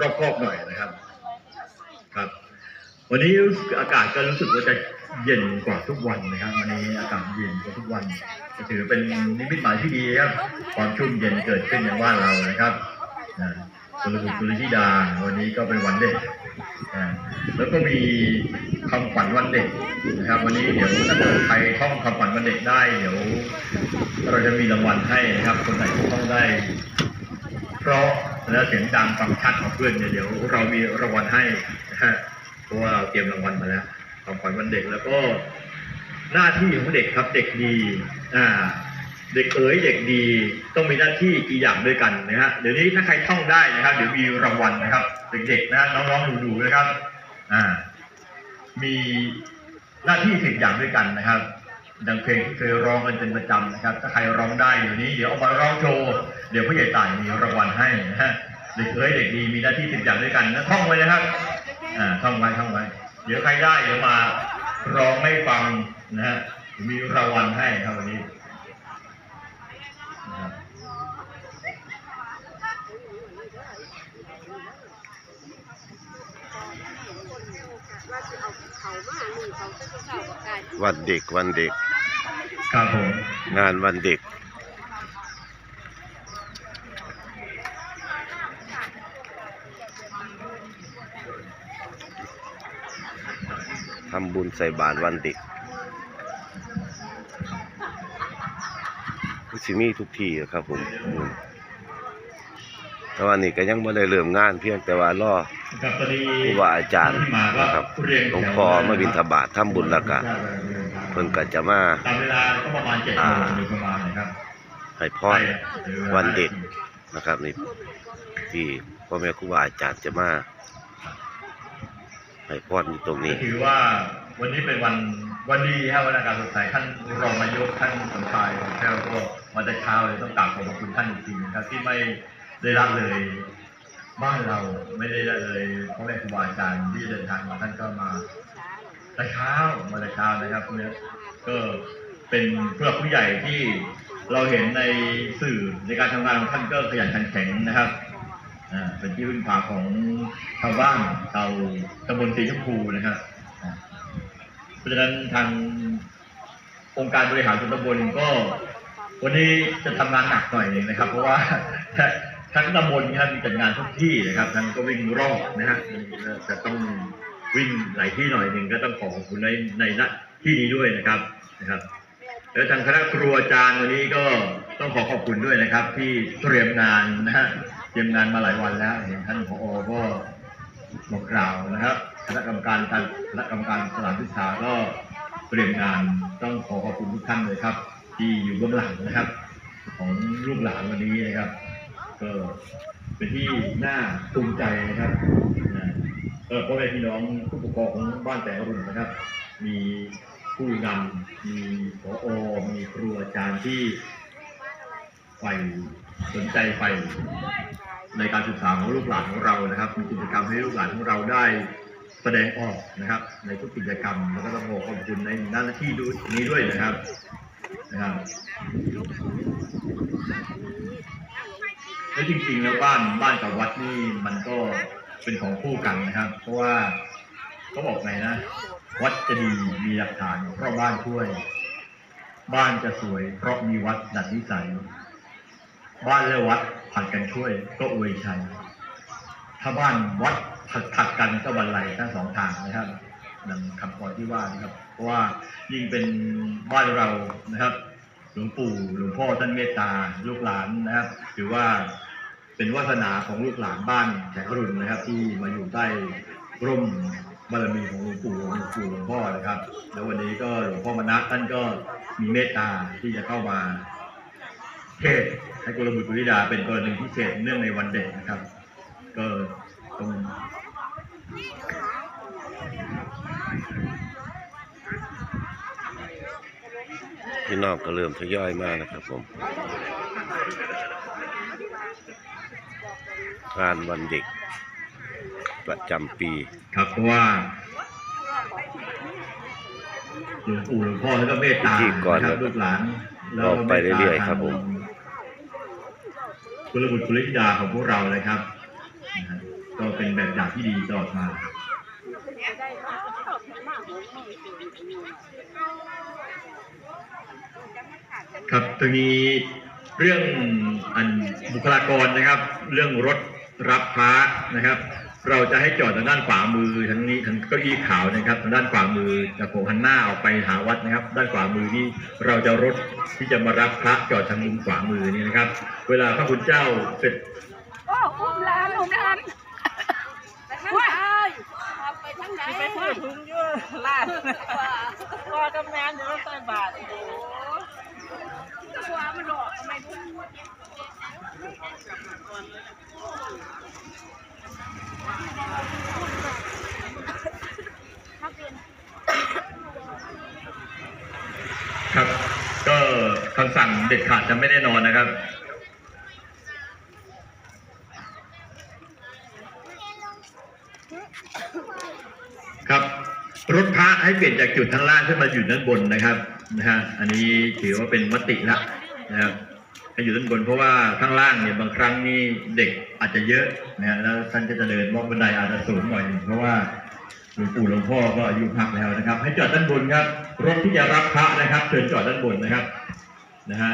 รอบครอบหน่อยนะครับ ครับ วันนี้อากาศก็รู้สึกว่าจะเย็นกว่าทุกวันนะครับวันนี้อากาศเย็นกว่าทุกวันจะถือเป็นนิมิตหมายที่ดีครับความชุ่มเย็นเกิดขึ้นในบ้านเรานะครับสุรบุตรสุริธิดาวันนี้ก็เป็นวันเด็กแล้วก็มีคำขวัญวันเด็กนะครับ วันนี้เดี๋ยวถ้าเกิดใครท่องคำขวัญวันเด็กได้ เดี๋ยว เราจะมีรางวัลให้นะครับ คนไหนท่องได้ เพราะ และเสียงดังฟังชัดของเพื่อนเนี่ยเดี๋ยวเรามีรางวัลให้นะฮะเพราะว่าเราเตรียมรางวัลมาแล้วของขวัญวันเด็กแล้วก็หน้าที่ของเด็กครับเด็กดีอ่าเด็กเอ๋ยเด็กดีต้องมีหน้าที่กี่อย่างด้วยกันนะฮะเดี๋ยวนี้ถ้าใครท่องได้นะครับ เดี๋ยวมีรางวัลนะครับ เด็กๆนะน้องๆหนูๆนะครับอ่ามีหน้าที่สิบอย่างด้วยกันนะครับดังเพลงที่เคยร้องกันเป็นประจำนะครับ ถ้าใครร้องได้เดี๋ยวนี้ เดี๋ยวเอามาร้องโชว์ เดี๋ยวผู้ใหญ่ต่ายมีรางวัลให้นะฮะ เด็กเอ้ยเด็กดีมีหน้าที่สิบอย่างด้วยกันนะท่องไว้นะครับอ่าท่องไว้ท่องไว้ เดี๋ยวใครได้เดี๋ยวมาร้องให้ฟังนะฮะมีรางวัลให้ครับวันนี้นะครับว่าจะเอาเขามาหนึ่งเขาจะเก่ากับการวันเด็กวันเด็ก ครับผม งานวันเด็ก ทำบุญใส่บาตรวันเด็กสิมีทุกที่ครับผมแต่ว่านี่ก็ยังไม่ได้เริ่มงานเพียงแต่ว่ารอครับตอนนี้ครูบาอาจารย์นะครับหลวงพ่อมาบิณฑบาตทำบุญแล้วก็เพิ่นก็จะมาตามเวลาก็ประมาณเจ็ดโมงโดยประมาณครับให้พรวันเด็กนะครับนี่ที่พ่อแม่ครูบาอาจารย์จะมา ให้พรอยู่ตรงนี้ ถือว่าวันนี้เป็นวันวันดีครับวันอากาศสดใสท่านรองนายกท่านสมชายของแท้วก็มาแต่เช้าเลยต้องกราบขอบคุณท่านจริงๆนะครับที่ไม่ได้ละเลยบ้านเราไม่ได้ละเลยพ่อแม่ครูบาอาจารย์ที่เดินทางมาท่านก็มาแต่เช้ามาแต่เช้านะครับเนี่ยก็เป็นผู้หลักผู้ใหญ่ที่เราเห็นในสื่อในการทำงานของท่านก็ขยันขันแข็งนะครับ เป็นที่พึ่งพาของชาวบ้านชาวตำบลสีชมพูนะครับเพราะฉะนั้นทางองค์การบริหารส่วนตำบลก็ วันนี้จะทำงานหนักหน่อยนึงนะครับ เพราะว่าทั้งตำบลท่านจัดงานทุกที่นะครับท่านก็วิ่งรอบนะฮะจะต้องวิ่งหลายที่หน่อยหนึ่งก็ต้องขอขอบคุณในในที่นี้ด้วยนะครับนะครับ แล้วทางคณะครูอาจารย์วันนี้ก็ต้องขอขอบคุณด้วยนะครับ ที่เตรียมงานนะฮะเตรียมงานมาหลายวันแล้วเห็นท่านผอก็บอกกล่าวนะครับคณะกรรมการการคณะกรรมการสถานศึกษาก็เตรียมงานต้องขอขอบคุณทุกท่านเลยครับ ที่อยู่เบื้องหลังนะครับ ของลูกหลานวันนี้นะครับ ก็เป็นที่น่าภูมิใจนะครับนะก็พ่อแม่พี่น้องผู้ปกครองของบ้านแต่อรุณนะครับ มี ผู้นำมีผออมีครูอาจารย์ที่ใฝ่สนใจใฝ่ในการศึกษาของลูกหลานของเรานะครับ มีกิจกรรมให้ลูกหลานของเราได้แสดงออกนะครับ ในทุกกิจกรรมแล้วก็ต้องขอขอบคุณในหน้าที่ด้วยนี้ด้วยนะครับนะครับแล้วจริงๆแล้วบ้านบ้านกับวัดนี่มันก็เป็นของคู่กันนะครับ เพราะว่าเขาบอกไงนะ วัดจะดีมีหลักฐานเพราะบ้านช่วย บ้านจะสวย เพราะมีวัดดัดนิสัย บ้านและวัดผัดกันช่วย ก็อวยชัยถ้าบ้านวัดผัดผัดกันก็บรรลัยทั้งสองทางนะครับดังคำกรที่ว่านะครับ เพราะว่ายิ่งเป็นบ้านเรานะครับ หลวงปู่หลวงพ่อท่านเมตตาลูกหลานนะครับถือว่าเป็นวาสนาของลูกหลานบ้านแขกอรุณนะครับ ที่มาอยู่ใต้ร่ม บารมีของหลวงปู่หลวงปู่หลวงพ่อนะครับ แล้ววันนี้ก็หลวงพ่อมณะท่านก็มีเมตตาที่จะเข้ามาเทศให้กุลบุตรกุลิดาเป็นกรณีพิเศษเนื่องในวันเด็กนะครับ ก็ต้องพี่น้องก็เริ่มทยอยมานะครับผมงานวันเด็ก ประจำปี ครับเพราะว่าหลวงปู่หลวงพ่อแล้วก็เมตตาพิธีกรนะครับลูกหลานแล้วออกก็ไปเรื่อยๆครับผมกุลบุตรกุลิดาของพวกเราเลยครับนะฮะก็เป็นแบบอย่างที่ดีตลอดมาได้มาชอบมากหัวมือครับตรงนี้เรื่องอันบุคลากรนะครับ เรื่องรถรับพระนะครับ เราจะให้จอดทางด้านขวามือทางนี้ทางเก้าอี้ขาวนะครับทางด้านขวามือจะโผล่หันหน้าออกไปหาวัดนะครับ ด้านขวามือนี่เราจะรถที่จะมารับพระจอดทางมุมขวามือนี่นะครับ เวลาพระคุณเจ้าเสร็จโอ้อุ้มหลานอุ้มหลานไปทางไหนครับไปทางไหนไปพูดถึงเยอะลาดรอกำนันเดี๋ยวใส่บาทโอ้โหตัวมันหลอกทำไมพูด ครับ ก็คำสั่ง เด็ดขาดจะไม่แน่นอนนะครับครับรถพระให้เปลี่ยนจากจุดข้างล่างขึ้นมาอยู่ด้านบนนะครับนะฮะอันนี้ถือว่าเป็นมติละนะครับให้อยู่ด้านบนเพราะว่าข้างล่างเนี่ยบางครั้งนี่เด็กอาจจะเยอะนะฮะแล้วท่านก็จะเดินมอกบันไดอาจจะสูงหน่อยหนึ่งเพราะว่าหลวงปู่หลวงพ่อก็อายุมากแล้วนะครับ ให้จอดด้านบนครับรถที่จะรับพระนะครับเชิญจอดด้านบนนะครับ นะฮะ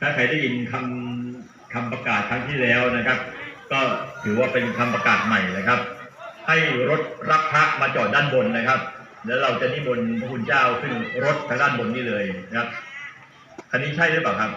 ถ้าใครได้ยินคำคำประกาศครั้งที่แล้วนะครับ ก็ถือว่าเป็นคำประกาศใหม่นะครับ ให้รถรับพระมาจอดด้านบนนะครับ แล้วเราจะนิมนต์พระคุณเจ้าขึ้นรถทางด้านบนนี้เลยนะครับคันนี้ใช่หรือเปล่าครับ